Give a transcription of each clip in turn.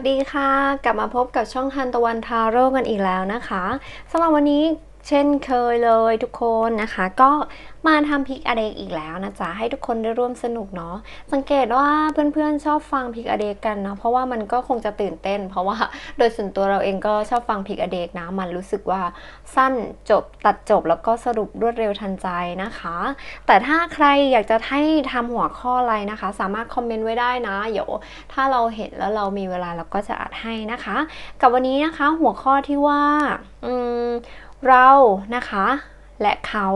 วัสดีค่ะ กลับมาพบกับช่องทันตะวันทาโร่กันอีกแล้วนะคะสำหรับวันนี้ เช่นเคยเลยทุกคนนะคะ ก็มาทำพิกอเดกอีกแล้วนะจ๊ะให้ทุกคนได้ร่วมสนุกเนาะสังเกตว่าเพื่อนๆชอบฟังพิกอเดกกันเนาะเพราะว่ามันก็คงจะตื่นเต้น เพราะว่าโดยส่วนตัวเราเองก็ชอบฟังพิกอเดกนะมันรู้สึกว่าสั้นจบตัดจบแล้วก็สรุปรวดเร็วทันใจนะคะ แต่ถ้าใครอยากจะให้ทำหัวข้ออะไรนะคะ สามารถคอมเมนต์ไว้ได้นะเดี๋ยวถ้าเราเห็นแล้วเรามีเวลาเราก็จะอัดให้นะคะ กับวันนี้นะคะหัวข้อที่ว่าอืม เรานะคะ และเขา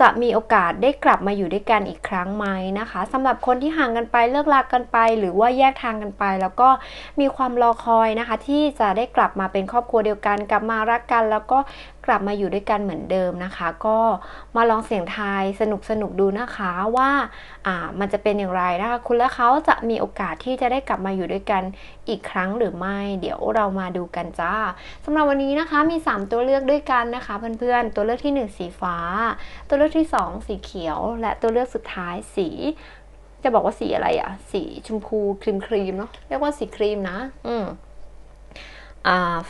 จะมีโอกาสได้กลับมาอยู่ด้วยกันอีกครั้งไหมนะคะสำหรับคนที่ห่างกันไปเลิกลากันไป หรือว่าแยกทางกันไป แล้วก็มีความรอคอยนะคะ ที่จะได้กลับมาเป็นครอบครัวเดียวกัน กลับมารักกัน แล้วก็กลับมาอยู่ด้วยกันเหมือนเดิมนะคะ ก็มาลองเสี่ยงทายสนุกสนุกดูนะคะว่าอ่ามันจะเป็นอย่างไรนะคะคุณและเขาจะมีโอกาสที่จะได้กลับมาอยู่ด้วยกันอีกครั้งหรือไม่ เดี๋ยวเรามาดูกันจ้าสำหรับวันนี้นะคะมี 3 ตัวเลือกด้วยกันนะคะ เพื่อนๆตัวเลือกที่ 1 สีฟ้า ตัวเลือกที่ 2 สีเขียว และตัวเลือกสุดท้ายสีจะบอกว่าสีอะไรอะสีชมพูครีมครีมๆเนาะเรียกว่าสีครีมนะ อืม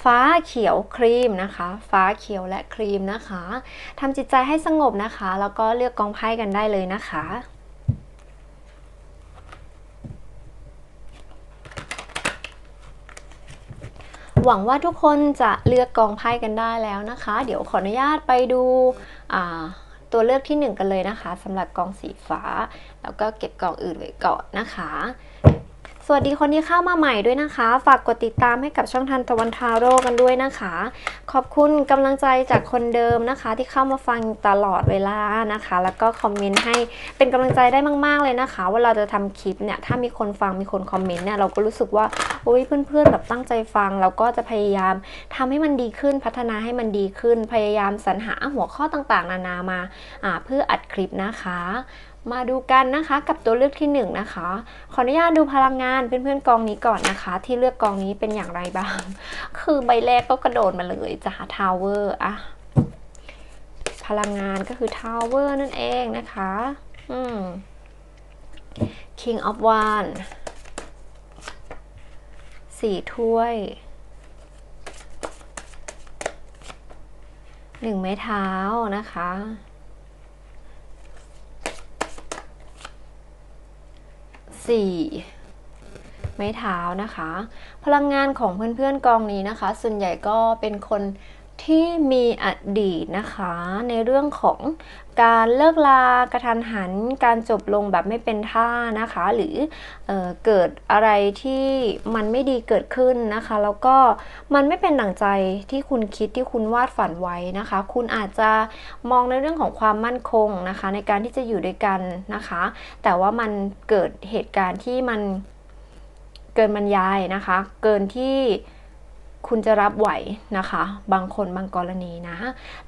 ฟ้าเขียวครีมนะคะ ฟ้าเขียวและครีมนะคะทำจิตใจให้สงบนะคะ แล้วก็เลือกกองไพ่กันได้เลยนะคะหวังว่าทุกคนจะเลือกกองไพ่กันได้แล้วนะคะ เดี๋ยวขออนุญาตไปดูตัวเลือกที่หนึ่งกันเลยนะคะสำหรับกองสีฟ้า แล้วก็เก็บกองอื่นไว้ก่อนนะคะ สวัสดีคนที่เข้ามาใหม่ด้วยนะคะ ฝากกดติดตามให้กับช่องทันตะวันทาโร่กันด้วยนะคะ ขอบคุณกำลังใจจากคนเดิมนะคะ ที่เข้ามาฟังตลอดเวลานะคะ แล้วก็คอมเมนต์ให้เป็นกำลังใจได้มาก ๆเลยนะคะ ว่าเราจะทำคลิปเนี่ยถ้ามีคนฟังมีคนคอมเมนต์เนี่ยเราก็รู้สึกว่าโอ้ยเพื่อนๆแบบตั้งใจฟังเราก็จะพยายามทำให้มันดีขึ้นพัฒนาให้มันดีขึ้น พยายามสรรหาหัวข้อต่างๆ นานามาอ่าเพื่ออัดคลิปนะคะ มาดูกันนะคะกับตัวเลือกที่หนึ่งนะคะ ขออนุญาตดูพลังงานเพื่อนๆกองนี้ก่อนนะคะ ที่เลือกกองนี้เป็นอย่างไรบ้าง คือใบแรกก็กระโดดมาเลยจ้าทาวเวอร์อะพลังงานก็คือทาวเวอร์นั่นเองนะคะ อืม King of One สี่ถ้วย หนึ่งไม้เท้านะคะ สี่ไม้เท้านะคะ พลังงานของเพื่อนๆกองนี้นะคะ ส่วนใหญ่ก็เป็นคน ที่มีอดีตนะคะ ในเรื่องของการเลิกลากระทันหัน การจบลงแบบไม่เป็นท่านะคะ หรือเออเกิดอะไรที่มันไม่ดีเกิดขึ้นนะคะ แล้วก็มันไม่เป็นดั่งใจที่คุณคิดที่คุณวาดฝันไว้นะคะ คุณอาจจะมองในเรื่องของความมั่นคงนะคะ ในการที่จะอยู่ด้วยกันนะคะ แต่ว่ามันเกิดเหตุการณ์ที่มันเกินบรรยายนะคะ เกินที่ คุณจะรับไหวนะคะ บางคนบางกรณีนะ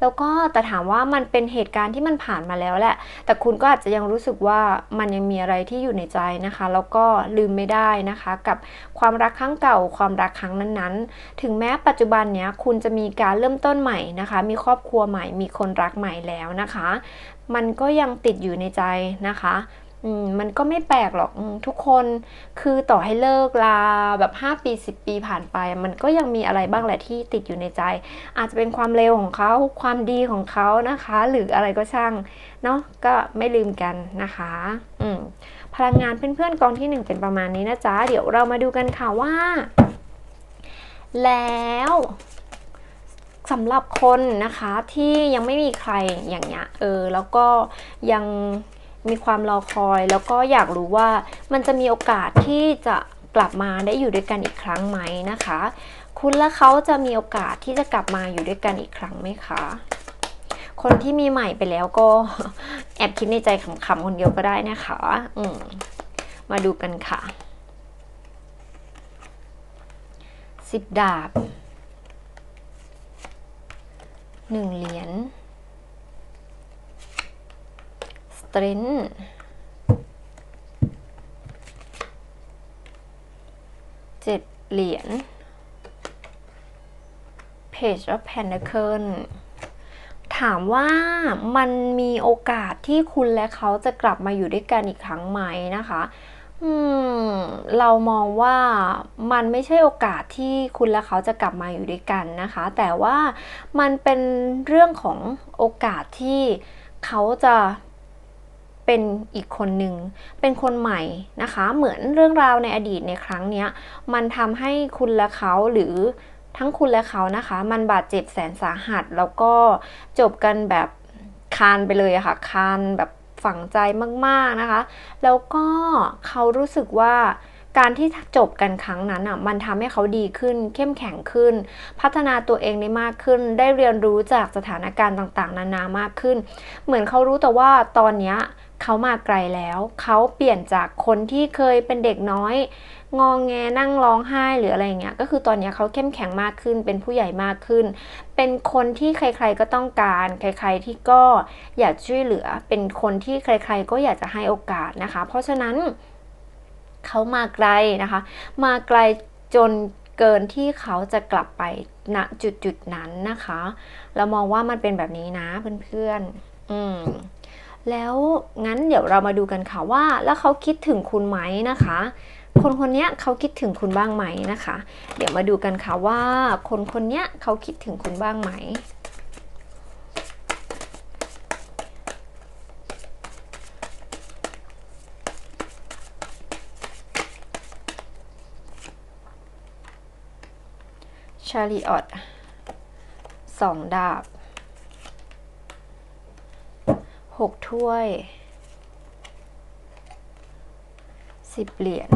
แล้วก็แต่ถามว่ามันเป็นเหตุการณ์ที่มันผ่านมาแล้วแหละ แต่คุณก็อาจจะยังรู้สึกว่ามันยังมีอะไรที่อยู่ในใจนะคะ แล้วก็ลืมไม่ได้นะคะ กับความรักครั้งเก่า ความรักครั้งนั้นๆ ถึงแม้ปัจจุบันเนี้ยคุณจะมีการเริ่มต้นใหม่นะคะ มีครอบครัวใหม่ มีคนรักใหม่แล้วนะคะ มันก็ยังติดอยู่ในใจนะคะ อืมมันก็ไม่แปลกหรอกอทุกคนคือต่อให้เลิกลาแบบ 5 ปี 10 ปีผ่านไป มันก็ยังมีอะไรบ้างแหละที่ติดอยู่ในใจ อาจจะเป็นความเร็วของเขาความดีของเขานะคะ หรืออะไรก็ช่างเนาะก็ไม่ลืมกันนะคะอืมพลังงานเพื่อนๆกองที่หนึ่งเป็นประมาณนี้นะจ๊ะ เดี๋ยวเรามาดูกันค่ะว่า แล้วสำหรับคนนะคะที่ยังไม่มีใครอย่างเงี้ยเออแล้วก็ยัง มีความรอคอย แล้วก็อยากรู้ว่ามันจะมีโอกาสที่จะกลับมาได้อยู่ด้วยกันอีกครั้งไหมนะคะ คุณและเขาจะมีโอกาสที่จะกลับมาอยู่ด้วยกันอีกครั้งไหมคะ คนที่มีใหม่ไปแล้วก็แอบคิดในใจขำๆคนเดียวก็ได้นะคะ อืมมาดูกันค่ะสิบดาบหนึ่งเหรียญส ตรินเจ็ดเหรียญ Page of Pentacle ถามว่ามันมีโอกาสที่คุณและเขาจะกลับมาอยู่ด้วยกันอีกครั้งไหมนะคะอืมเรามองว่ามันไม่ใช่โอกาสที่คุณและเขาจะกลับมาอยู่ด้วยกันนะคะ แต่ว่ามันเป็นเรื่องของโอกาสที่เขาจะ เป็นอีกคนหนึ่ง เป็นคนใหม่นะคะ เหมือนเรื่องราวในอดีตในครั้งนี้มันทำให้คุณและเขาหรือทั้งคุณและเขานะคะ มันบาดเจ็บแสนสาหัส แล้วก็จบกันแบบคานไปเลยอะค่ะ คานแบบฝังใจมากๆนะคะ แล้วก็เขารู้สึกว่าการที่จบกันครั้งนั้นอะมันทำให้เขาดีขึ้น เข้มแข็งขึ้น พัฒนาตัวเองได้มากขึ้น ได้เรียนรู้จากสถานการณ์ต่างๆ นานามากขึ้น เหมือนเขารู้แต่ว่าตอนเนี้ย เขามาไกลแล้ว เขาเปลี่ยนจากคนที่เคยเป็นเด็กน้อย งองแงนั่งร้องไห้หรืออะไรเงี้ย ก็คือตอนนี้เขาเข้มแข็งมากขึ้น เป็นผู้ใหญ่มากขึ้น เป็นคนที่ใครๆก็ต้องการ ใครๆที่ก็อยากช่วยเหลือ เป็นคนที่ใคร ๆ ก็อยากจะให้โอกาสนะคะ เพราะฉะนั้นเขามาไกลนะคะ มาไกลจนเกินที่เขาจะกลับไปณจุดจุดๆนั้นนะคะ เรามองว่ามันเป็นแบบนี้นะเพื่อนๆ อืม แล้วงั้นเดี๋ยวเรามาดูกันค่ะว่า แล้วเขาคิดถึงคุณไหมนะคะ คนคนนี้เขาคิดถึงคุณบ้างไหมนะคะ เดี๋ยวมาดูกันค่ะว่า คนคนนี้เขาคิดถึงคุณบ้างไหมชาริออตสองดาบ หกถ้วยสิบเหรียญ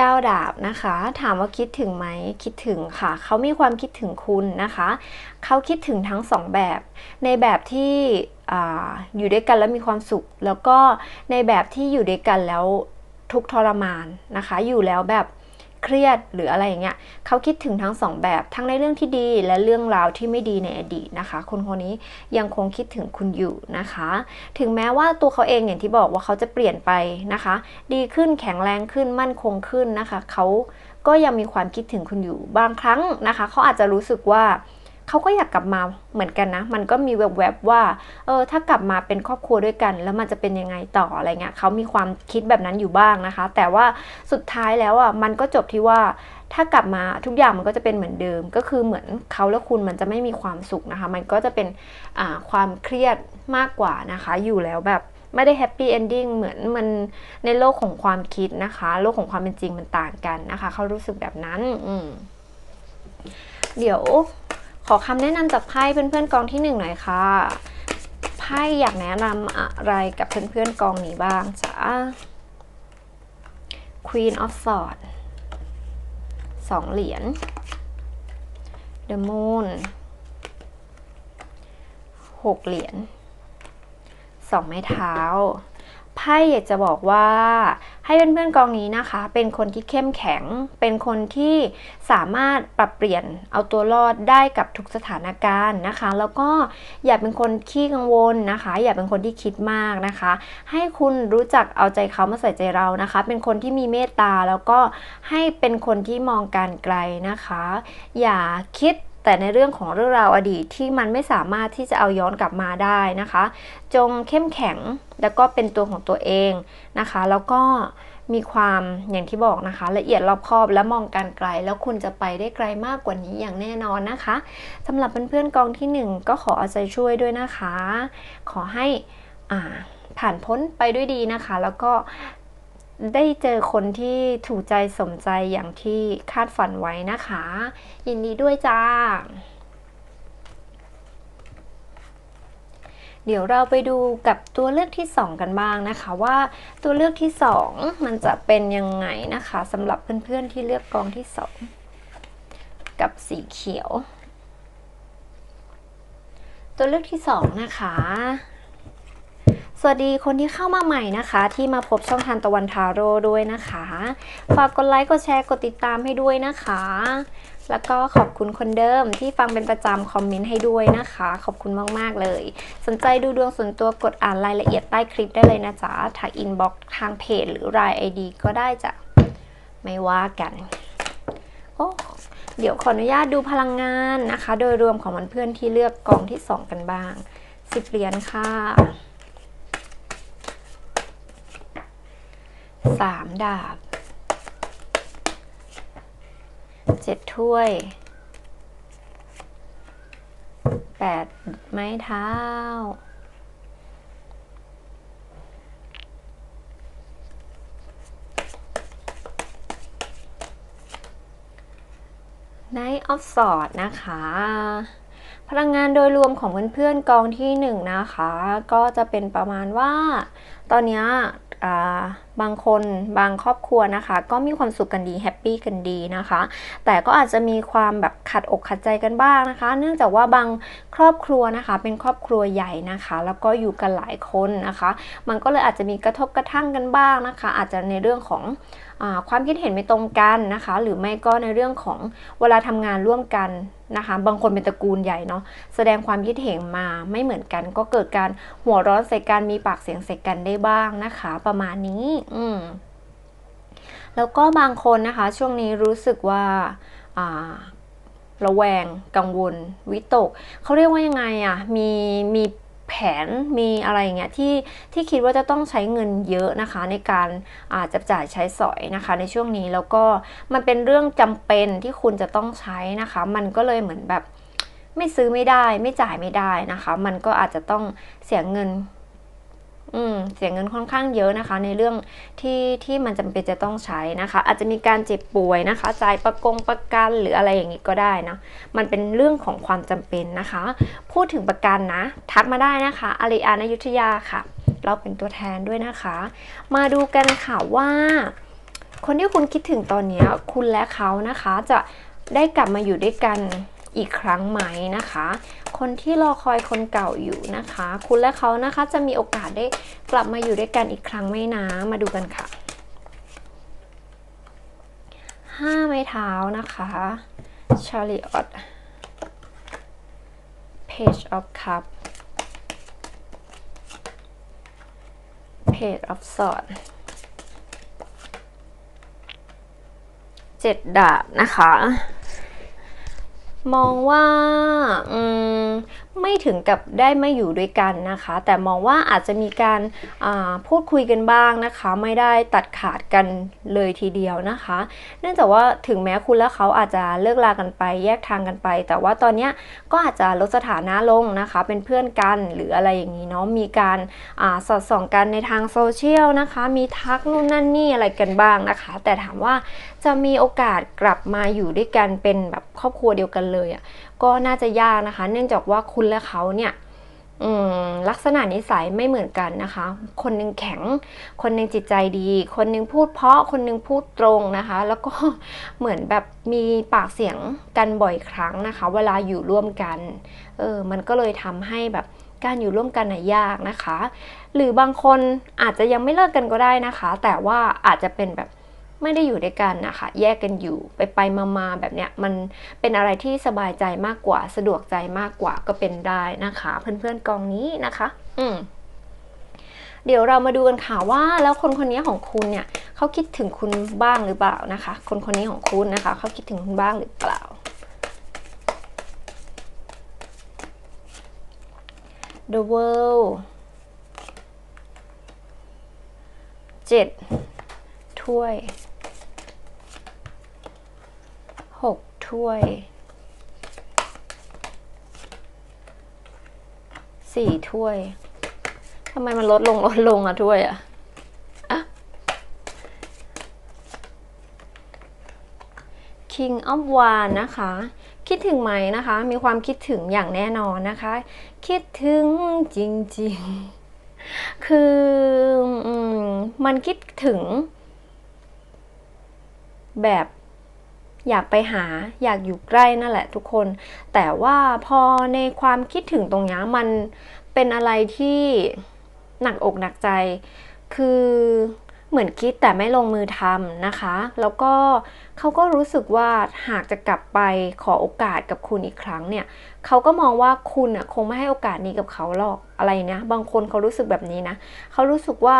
ก้าดาบนะคะ ถามว่าคิดถึงไหมคิดถึงค่ะ เขามีความคิดถึงคุณนะคะ เขาคิดถึงทั้งสองแบบ ในแบบที่ออยู่ด้วยกันแล้วมีความสุข แล้วก็ในแบบที่อยู่ด้วยกันแล้วทุกทรมานนะคะ อยู่แล้วแบบ เครียดหรืออะไรอย่างเงี้ยเขาคิดถึงทั้งสองแบบทั้งในเรื่องที่ดีและเรื่องราวที่ไม่ดีในอดีตนะคะ คนคนนี้ยังคงคิดถึงคุณอยู่นะคะ ถึงแม้ว่าตัวเขาเองอย่างที่บอกว่าเขาจะเปลี่ยนไปนะคะ ดีขึ้นแข็งแรงขึ้นมั่นคงขึ้นนะคะเขาก็ยังมีความคิดถึงคุณอยู่บางครั้งนะคะเขาอาจจะรู้สึกว่า เขาก็อยากกลับมาเหมือนกันนะ มันก็มีแวบๆว่า เออ ถ้ากลับมาเป็นครอบครัวด้วยกัน แล้วมันจะเป็นยังไงต่ออะไรเงี้ยเขามีความคิดแบบนั้นอยู่บ้างนะคะ แต่ว่าสุดท้ายแล้วอะ มันก็จบที่ว่า ถ้ากลับมาทุกอย่างมันก็จะเป็นเหมือนเดิม ก็คือเหมือนเขาและคุณมันจะไม่มีความสุขนะคะ มันก็จะเป็นความเครียดมากกว่านะคะ อยู่แล้วแบบไม่ได้แฮปปี้เอนดิ้งเหมือนมันในโลกของความคิดนะคะ โลกของความเป็นจริงมันต่างกันนะคะ เขารู้สึกแบบนั้นอืเดี๋ยว ขอคำแนะนำจากไพ่เพื่อนๆกองที่หนึ่งหน่อยค่ะ ไพ่อยากแนะนำอะไรกับเพื่อนๆกองนี้บ้างจ้า Queen of Swords สองเหรียญ The Moon หกเหรียญสองไม้เท้าไพ่อยากจะบอกว่า ให้เพื่อนๆกองนี้นะคะ เป็นคนที่เข้มแข็ง เป็นคนที่สามารถปรับเปลี่ยนเอาตัวรอดได้กับทุกสถานการณ์นะคะ แล้วก็อย่าเป็นคนขี้กังวลนะคะ อย่าเป็นคนที่คิดมากนะคะ ให้คุณรู้จักเอาใจเขามาใส่ใจเรานะคะ เป็นคนที่มีเมตตาแล้วก็ให้เป็นคนที่มองการไกลนะคะ อย่าคิด แต่ในเรื่องของเรื่องราวอดีตที่มันไม่สามารถที่จะเอาย้อนกลับมาได้นะคะ จงเข้มแข็งแล้วก็เป็นตัวของตัวเองนะคะ แล้วก็มีความอย่างที่บอกนะคะ ละเอียดรอบคอบและมองการไกล แล้วคุณจะไปได้ไกลมากกว่านี้อย่างแน่นอนนะคะสำหรับเพื่อนๆกองที่ 1 ก็ขอเอาใจช่วยด้วยนะคะ ขอให้ผ่านพ้นไปด้วยดีนะคะ แล้วก็ ได้เจอคนที่ถูกใจสมใจอย่างที่คาดฝันไว้นะคะ ยินดีด้วยจ้า เดี๋ยวเราไปดูกับตัวเลือกที่ 2 กันบ้างนะคะ ว่าตัวเลือกที่ 2 มันจะเป็นยังไงนะคะสำหรับเพื่อนๆที่เลือกกองที่ 2 กับสีเขียว ตัวเลือกที่ 2 นะคะ สวัสดีคนที่เข้ามาใหม่นะคะ ที่มาพบช่องทานตะวันทาโร่ด้วยนะคะ ฝากกดไลค์กดแชร์กดติดตามให้ด้วยนะคะ แล้วก็ขอบคุณคนเดิมที่ฟังเป็นประจำคอมเมนต์ให้ด้วยนะคะ ขอบคุณมาก ๆ เลย สนใจดูดวงส่วนตัวกดอ่านรายละเอียดใต้คลิปได้เลยนะจ๊ะทางอินบ็อกทางเพจหรือรายไอดีก็ได้จ้ะไม่ว่ากันโอ้เดี๋ยวขออนุญาตดูพลังงานนะคะ โดยรวมของมันเพื่อนที่เลือกกองที่ 2 กันบ้างสิบเหรียญค่ะ สามดาบเจ็ดถ้วยแปดไม้เท้า Knight of sword นะคะ พลังงานโดยรวมของเพื่อนๆกองที่หนึ่งนะคะ ก็จะเป็นประมาณว่า ตอนนี้อ่า บางคนบางครอบครัวนะคะ ก็มีความสุขกันดีแฮปปี้กันดีนะคะ แต่ก็อาจจะมีความแบบขัดอกขัดใจกันบ้างนะคะ เนื่องจากว่าบางครอบครัวนะคะ เป็นครอบครัวใหญ่นะคะ แล้วก็อยู่กันหลายคนนะคะ มันก็เลยอาจจะมีกระทบกระทั่งกันบ้างนะคะ อาจจะในเรื่องของ ความคิดเห็นไม่ตรงกันนะคะ หรือไม่ก็ในเรื่องของเวลาทำงานร่วมกันนะคะ บางคนเป็นตระกูลใหญ่เนาะแสดงความคิดเห็นมาไม่เหมือนกัน ก็เกิดการหัวร้อนใส่กันมีปากเสียงใส่กันได้บ้างนะคะ ประมาณนี้ อืมแล้วก็บางคนนะคะ ช่วงนี้รู้สึกว่าอ่าระแวงกังวลวิตกเขาเรียกว่ายังไงอะ่ะมีมี แผนมีอะไรอย่างเงี้ยที่ที่คิดว่าจะต้องใช้เงินเยอะนะคะ ในการอาจจะจ่ายใช้สอยนะคะ ในช่วงนี้แล้วก็มันเป็นเรื่องจำเป็นที่คุณจะต้องใช้นะคะ มันก็เลยเหมือนแบบไม่ซื้อไม่ได้ ไม่จ่ายไม่ได้นะคะ มันก็อาจจะต้องเสียเงิน อืมเสียเงินค่อนข้างเยอะนะคะ ในเรื่องที่ที่มันจำเป็นจะต้องใช้นะคะ อาจจะมีการเจ็บป่วยนะคะจ่ายประกงประกันหรืออะไรอย่างนี้ก็ได้นะมันเป็นเรื่องของความจำเป็นนะคะ พูดถึงประกันนะ ทักมาได้นะคะอาริอานยุทธยาค่ะ เราเป็นตัวแทนด้วยนะคะ มาดูกันค่ะว่า คนที่คุณคิดถึงตอนนี้คุณและเขานะคะจะได้กลับมาอยู่ด้วยกัน อีกครั้งไหมนะคะ คนที่รอคอยคนเก่าอยู่นะคะ คุณและเขานะคะจะมีโอกาสได้กลับมาอยู่ด้วยกันอีกครั้งไหมนะมาดูกันค่ะห้าไม้เท้านะคะ Chariot Page of Cup Page of sword เจ็ดดาบนะคะ มองว่าอืมไม่ถึงกับได้มาอยู่ด้วยกันนะคะ แต่มองว่าอาจจะมีการาพูดคุยกันบ้างนะคะ ไม่ได้ตัดขาดกันเลยทีเดียวนะคะ เนื่องจากว่าถึงแม้คุณและเขาอาจจะเลิกลากันไปแยกทางกันไป แต่ว่าตอนนี้ก็อาจจะลดสถานะลงนะคะ เป็นเพื่อนกันหรืออะไรอย่างนี้เนาะมีการาสอดส่องกันในทางโซเชียลนะคะ มีทักนู่นนั่นนี่อะไรกันบ้างนะคะ แต่ถามว่า จะมีโอกาสกลับมาอยู่ด้วยกันเป็นแบบครอบครัวเดียวกันเลยอะก็น่าจะยากนะคะ เนื่องจากว่าคุณและเขาเนี่ยลักษณะนิสัยไม่เหมือนกันนะคะ คนหนึงแข็ง คนหนึงจิตใจดี คนหนึงพูดเพราะ คนหนึงพูดตรงนะคะ แล้วก็เหมือนแบบมีปากเสียงกันบ่อยครั้งนะคะ เวลาอยู่ร่วมกัน เออ มันก็เลยทำให้แบบการอยู่ร่วมกันน่ะยากนะคะ หรือบางคนอาจจะยังไม่เลิกกันก็ได้นะคะ แต่ว่าอาจจะเป็นแบบ ไม่ได้อยู่ด้วยกันนะคะ แยกกันอยู่ไปไปมามาแบบเนี้ยมันเป็นอะไรที่สบายใจมากกว่าสะดวกใจมากกว่าก็เป็นได้นะคะ เพื่อนๆกองนี้นะคะ อืมเดี๋ยวเรามาดูกันค่ะว่าแล้วคนคนนี้ของคุณเนี่ยเขาคิดถึงคุณบ้างหรือเปล่านะคะ คนคนนี้ของคุณนะคะเขาคิดถึงคุณบ้างหรือเปล่า The World เจ็ดถ้วยหก ถ้วย สี่ถ้วยทำไมมันลดลงลดลงอะถ้วยอะอะ King of w a n นะคะ คิดถึงไหมนะคะ มีความคิดถึงอย่างแน่นอนนะคะ คิดถึงจริงๆ คืออมันคิดถึง แบบ อยากไปหาอยากอยู่ใกล้นั่นแหละทุกคน แต่ว่าพอในความคิดถึงตรงนี้มันเป็นอะไรที่หนักอกหนักใจ คือเหมือนคิดแต่ไม่ลงมือทำนะคะ แล้วก็เขาก็รู้สึกว่าหากจะกลับไปขอโอกาสกับคุณอีกครั้งเนี่ยเขาก็มองว่าคุณอะคงไม่ให้โอกาสนี้กับเขาหรอกอะไรนะบางคนเขารู้สึกแบบนี้นะเขารู้สึกว่า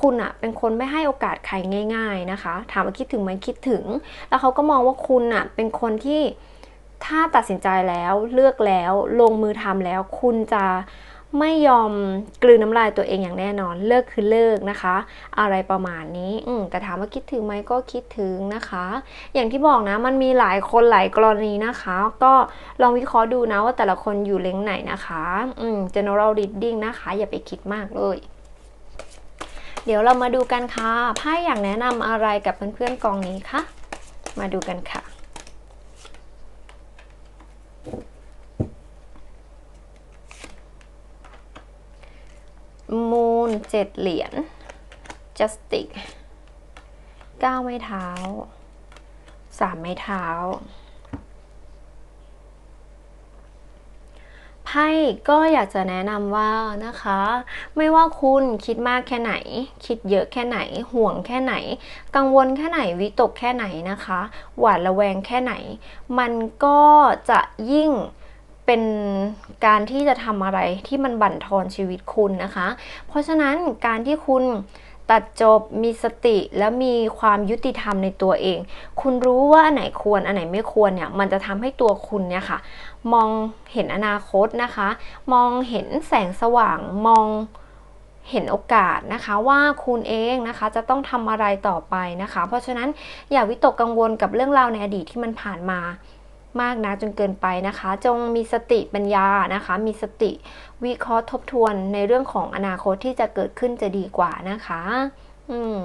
คุณอะเป็นคนไม่ให้โอกาสใครง่าย ๆนะคะ ถามว่าคิดถึงไหมคิดถึง แล้วเขาก็มองว่าคุณอะเป็นคนที่ถ้าตัดสินใจแล้วเลือกแล้วลงมือทำแล้ว คุณจะไม่ยอมกลืนน้ำลายตัวเองอย่างแน่นอน เลิกคือเลิกนะคะ อะไรประมาณนี้อืแต่ถามว่าคิดถึงไหมก็คิดถึงนะคะ อย่างที่บอกนะมันมีหลายคนหลายกรณีนะคะ ก็ลองวิเคราะห์ดูนะว่าแต่ละคนอยู่เลงไหนนะคะอืม general reading นะคะ อย่าไปคิดมากเลย เดี๋ยวเรามาดูกันค่ะไพ่อยากแนะนำอะไรกับเพื่อนๆกองนี้คะมาดูกันค่ะมูนเจ็ดเหรียญ justice เก้าไม้เท้าสามไม้เท้า ไพ่ก็อยากจะแนะนำว่านะคะ ไม่ว่าคุณคิดมากแค่ไหน คิดเยอะแค่ไหน ห่วงแค่ไหน กังวลแค่ไหนวิตกแค่ไหนนะคะ หวาดระแวงแค่ไหน มันก็จะยิ่งเป็นการที่จะทำอะไรที่มันบั่นทอนชีวิตคุณนะคะ เพราะฉะนั้นการที่คุณ ตัดจบมีสติและมีความยุติธรรมในตัวเอง คุณรู้ว่าอันไหนควรอันไหนไม่ควรเนี่ยมันจะทำให้ตัวคุณเนี่ยค่ะ มองเห็นอนาคตนะคะ มองเห็นแสงสว่างมองเห็นโอกาสนะคะว่าคุณเองนะคะจะต้องทำอะไรต่อไปนะคะ เพราะฉะนั้นอย่าวิตกกังวลกับเรื่องราวในอดีตที่มันผ่านมา มากนะจนเกินไปนะคะ จงมีสติปัญญานะคะ มีสติวิเคราะห์ทบทวนในเรื่องของอนาคตที่จะเกิดขึ้นจะดีกว่านะคะ อืม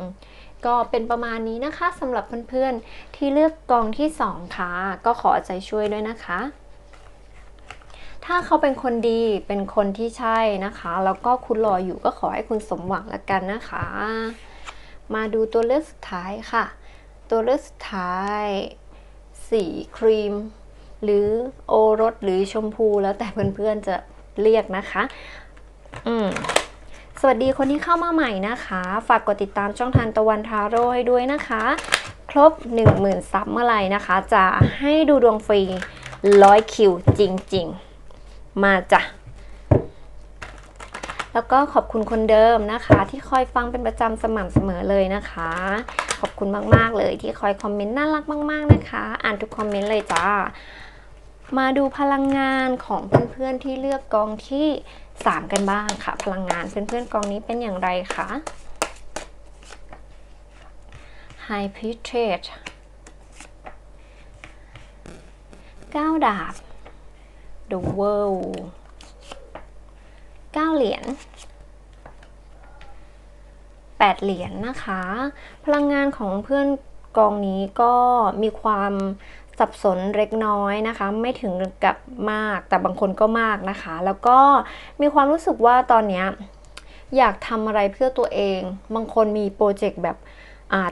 ก็เป็นประมาณนี้นะคะสำหรับเพื่อนๆที่เลือกกองที่ 2 ค่ะ ก็ขอใจช่วยด้วยนะคะ ถ้าเขาเป็นคนดีเป็นคนที่ใช่นะคะ แล้วก็คุณรออยู่ก็ขอให้คุณสมหวังละกันนะคะ มาดูตัวเลือกสุดท้ายค่ะ ตัวเลือกสุดท้าย สีครีม หรือโอรสหรือชมพูแล้วแต่เพื่อนๆจะเรียกนะคะ อืมสวัสดีคนที่เข้ามาใหม่นะคะ ฝากกดติดตามช่องทางตะวันทาโร่ให้ด้วยนะคะ ครบ 10,000ซับเมื่อไหร่นะคะ จะให้ดูดวงฟรี100คิวจริง ๆ มาจ้ะ แล้วก็ขอบคุณคนเดิมนะคะ ที่คอยฟังเป็นประจำสม่ำเสมอเลยนะคะ ขอบคุณมากๆเลยที่คอยคอมเมนต์น่ารักมาก ๆนะคะ อ่านทุกคอมเมนต์เลยจ้า มาดูพลังงานของเพื่อนๆที่เลือกกองที่ 3 กันบ้างค่ะ พลังงานเพื่อนๆกองนี้เป็นอย่างไรคะ High p r i t e d 9ดาบ The World 9เหรียญ8เหรียญนะคะ พลังงานของเพื่อนกองนี้ก็มีความ สับสนเล็กน้อยนะคะ ไม่ถึงกับมากแต่บางคนก็มากนะคะ แล้วก็มีความรู้สึกว่าตอนนี้อยากทำอะไรเพื่อตัวเอง บางคนมีโปรเจกต์แบบ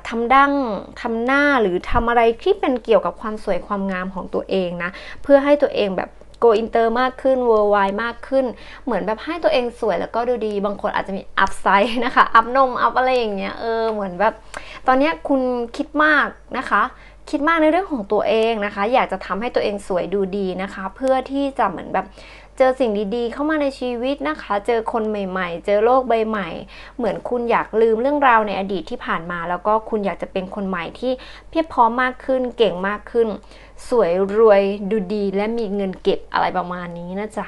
ทำดั้งทำหน้าหรือทำอะไรที่เป็นเกี่ยวกับความสวยความงามของตัวเองนะ เพื่อให้ตัวเองแบบ go inter มากขึ้น worldwide มากขึ้น เหมือนแบบให้ตัวเองสวยแล้วก็ดูดี บางคนอาจจะมี up size นะคะ up นม up อะไรอย่างเงี้ย เออ เหมือนแบบ ตอนนี้คุณคิดมากนะคะ คิดมากในเรื่องของตัวเองนะคะ อยากจะทำให้ตัวเองสวยดูดีนะคะ เพื่อที่จะเหมือนแบบเจอสิ่งดีๆ เข้ามาในชีวิตนะคะ เจอคนใหม่ ๆ เจอโลกใบใหม่ เหมือนคุณอยากลืมเรื่องราวในอดีตที่ผ่านมา แล้วก็คุณอยากจะเป็นคนใหม่ที่เพียบพร้อมมากขึ้น เก่งมากขึ้น สวยรวยดูดีและมีเงินเก็บอะไรประมาณนี้นะจ๊ะ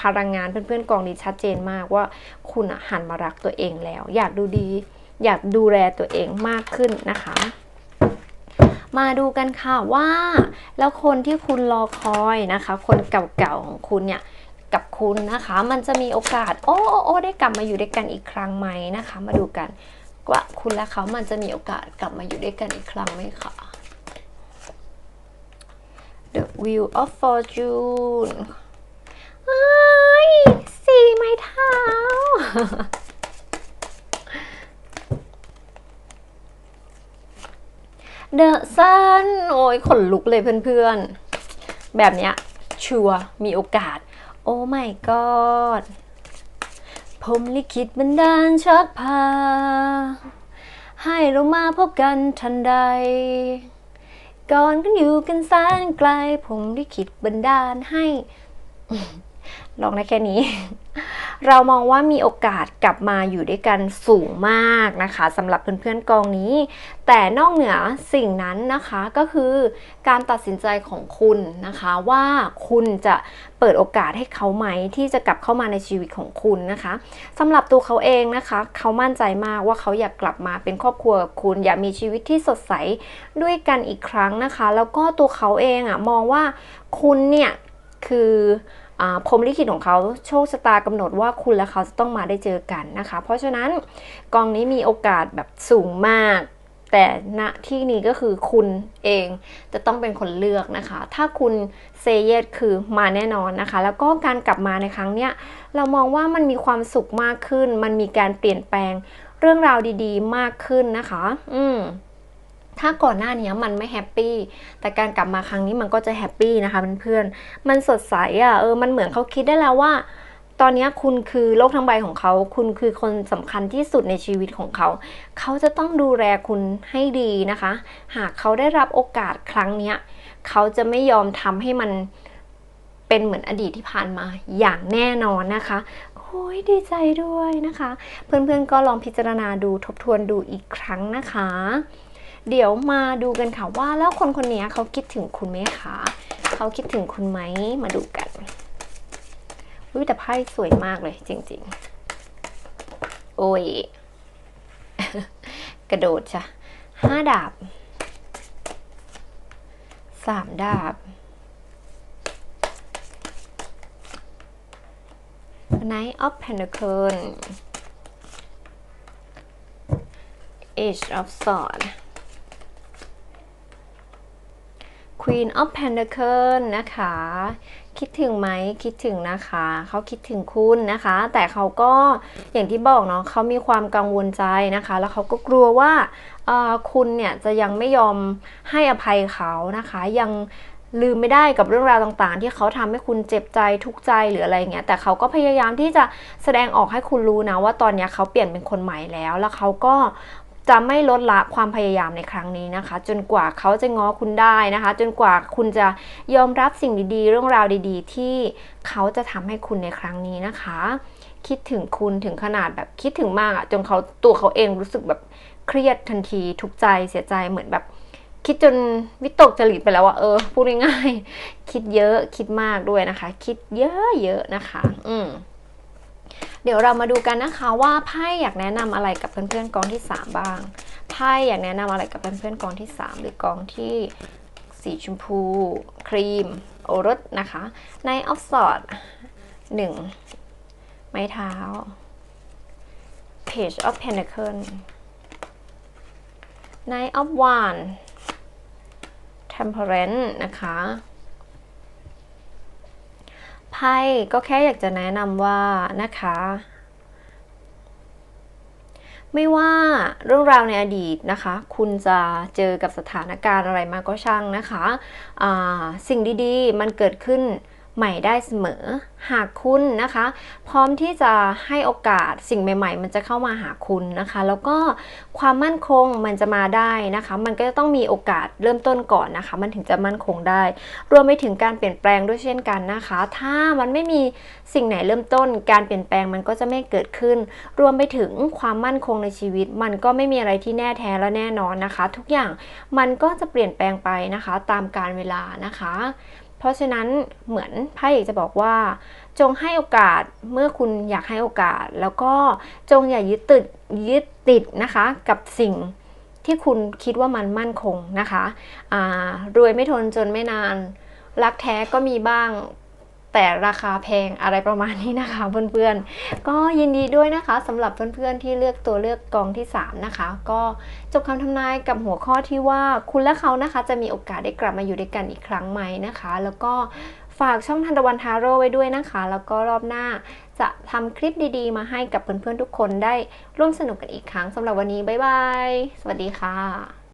พลังงานเพื่อนๆกองนี้ชัดเจนมากว่าคุณหันมารักตัวเองแล้ว อยากดูดี อยากดูแลตัวเองมากขึ้นนะคะ มาดูกันค่ะว่า แล้วคนที่คุณรอคอยนะคะ คนเก่าๆของคุณเนี่ยกับคุณนะคะ มันจะมีโอกาส โอ้โอ้โอ้ได้กลับมาอยู่ด้วยกันอีกครั้งไหมนะคะ มาดูกันว่าคุณและเขามันจะมีโอกาสกลับมาอยู่ด้วยกันอีกครั้งไหมคะ The Wheel of Fortune ไอ้สีไม้เท้า The Sun โอ้ยขนลุกเลยเพื่อนๆ แบบเนี้ยชัวร์มีโอกาส โอ้ my god ผมลิขิตบันดาลชักพา ให้เรามาพบกันทันใด ก่อนกันอยู่กันแสนไกล ผมลิขิตบันดาลให้ ลองได้แค่นี้ เรามองว่ามีโอกาสกลับมาอยู่ด้วยกันสูงมากนะคะสำหรับเพื่อนๆกองนี้ แต่นอกเหนือสิ่งนั้นนะคะก็คือการตัดสินใจของคุณนะคะว่าคุณจะเปิดโอกาสให้เขาไหมที่จะกลับเข้ามาในชีวิตของคุณนะคะสำหรับตัวเขาเองนะคะ เขามั่นใจมากว่าเขาอยากกลับมาเป็นครอบครัวกับคุณ อยากมีชีวิตที่สดใสด้วยกันอีกครั้งนะคะ แล้วก็ตัวเขาเองอะมองว่าคุณเนี่ยคือ พรหมลิขิตของเขาโชคชะตากำหนดว่าคุณและเขาจะต้องมาได้เจอกันนะคะ เพราะฉะนั้นกองนี้มีโอกาสแบบสูงมาก แต่ณที่นี้ก็คือคุณเองจะต้องเป็นคนเลือกนะคะ ถ้าคุณเซเยสคือมาแน่นอนนะคะ แล้วก็การกลับมาในครั้งเนี้ยเรามองว่ามันมีความสุขมากขึ้น มันมีการเปลี่ยนแปลงเรื่องราวดี ๆ มากขึ้นนะคะ อืม ถ้าก่อนหน้านี้มันไม่แฮปปี้ แต่การกลับมาครั้งนี้มันก็จะแฮปปี้นะคะเพื่อนๆ มันสดใสอะ่ะ เออ มันเหมือนเขาคิดได้แล้วว่า ตอนนี้คุณคือโลกทั้งใบของเขา คุณคือคนสำคัญที่สุดในชีวิตของเขา เขาจะต้องดูแลคุณให้ดีนะคะ หากเขาได้รับโอกาสครั้งเนี้ย เขาจะไม่ยอมทำให้มันเป็นเหมือนอดีตที่ผ่านมาอย่างแน่นอนนะคะโอ้ยดีใจด้วยนะคะ เพื่อนๆก็ลองพิจารณาดูทบทวนดูอีกครั้งนะคะ เดี๋ยวมาดูกันค่ะว่าแล้วคนคนนี้เขาคิดถึงคุณไหมคะเขาคิดถึงคุณไหมมาดูกันวิแต่ไพ่สวยมากเลยจริง ๆ โอ้ย กระโดดจ้ะห้าดาบสามดาบ Knight of Pentacles Age of Swords Queen of Pentacles นะคะ คิดถึงไหมคิดถึงนะคะ เขาคิดถึงคุณนะคะ แต่เขาก็อย่างที่บอกเนาะเขามีความกังวลใจนะคะ แล้วเขาก็กลัวว่าคุณเนี่ยจะยังไม่ยอมให้อภัยเขานะคะ ยังลืมไม่ได้กับเรื่องราวต่างๆ ที่เขาทำให้คุณเจ็บใจทุกใจหรืออะไรเงี้ยแต่เขาก็พยายามที่จะแสดงออกให้คุณรู้นะว่าตอนนี้เขาเปลี่ยนเป็นคนใหม่แล้ว แล้วเขาก็ จะไม่ลดละความพยายามในครั้งนี้นะคะ จนกว่าเขาจะง้อคุณได้นะคะ จนกว่าคุณจะยอมรับสิ่งดีๆ เรื่องราวดี ๆ ที่เขาจะทำให้คุณในครั้งนี้นะคะ คิดถึงคุณถึงขนาดแบบคิดถึงมากอะจนเขาตัวเขาเองรู้สึกแบบเครียดทันทีทุกใจเสียใจเหมือนแบบคิดจนวิตกจริตไปแล้วว่าเออพูดง่ายๆคิดเยอะคิดมากด้วยนะคะ คิดเยอะๆนะคะ อืม เดี๋ยวเรามาดูกันนะคะว่าไพ่อยากแนะนำอะไรกับเพื่อนๆกองที่ 3 บ้าง ไพ่อยากแนะนำอะไรกับเพื่อนๆกองที่ 3 หรือกองที่สีชมพู ครีม โอรสนะคะ ในออฟสอดหนึ่งไม้เท้า Page of Pentacle Knight of Wands Temperance นะคะ ไพ่ก็แค่อยากจะแนะนำว่านะคะ ไม่ว่าเรื่องราวในอดีตนะคะ คุณจะเจอกับสถานการณ์อะไรมาก็ช่างนะคะสิ่งดีๆ มันเกิดขึ้น ใหม่ได้เสมอ หากคุณนะคะ พร้อมที่จะให้โอกาสสิ่งใหม่ ๆ มันจะเข้ามาหาคุณนะคะ แล้วก็ความมั่นคงมันจะมาได้นะคะ มันก็จะต้องมีโอกาสเริ่มต้นก่อนนะคะ มันถึงจะมั่นคงได้ รวมไปถึงการเปลี่ยนแปลงด้วยเช่นกันนะคะ ถ้ามันไม่มีสิ่งไหนเริ่มต้น การเปลี่ยนแปลงมันก็จะไม่เกิดขึ้น รวมไปถึงความมั่นคงในชีวิต มันก็ไม่มีอะไรที่แน่แท้และแน่นอนนะคะ ทุกอย่างมันก็จะเปลี่ยนแปลงไปนะคะ ตามการเวลานะคะ เพราะฉะนั้นเหมือนไพ่อกจะบอกว่า จงให้โอกาสเมื่อคุณอยากให้โอกาส แล้วก็จงอย่ายึดติดยึดติดนะคะ กับสิ่งที่คุณคิดว่ามันมั่นคงนะคะอ่ารวยไม่ทนจนไม่นาน รักแท้ก็มีบ้าง แต่ราคาแพงอะไรประมาณนี้นะคะเพื่อนๆ ก็ยินดีด้วยนะคะสำหรับเพื่อนๆที่เลือกตัวเลือกกองที่ 3 นะคะ ก็จบคำทำนายกับหัวข้อที่ว่าคุณและเขานะคะ จะมีโอกาสได้กลับมาอยู่ด้วยกันอีกครั้งไหมนะคะ แล้วก็ฝากช่องทันตะวันทาโร่ไว้ด้วยนะคะ แล้วก็รอบหน้าจะทำคลิปดีๆ มาให้กับเพื่อนๆทุกคนได้ร่วมสนุกกันอีกครั้งสำหรับวันนี้บ๊ายบายสวัสดีค่ะ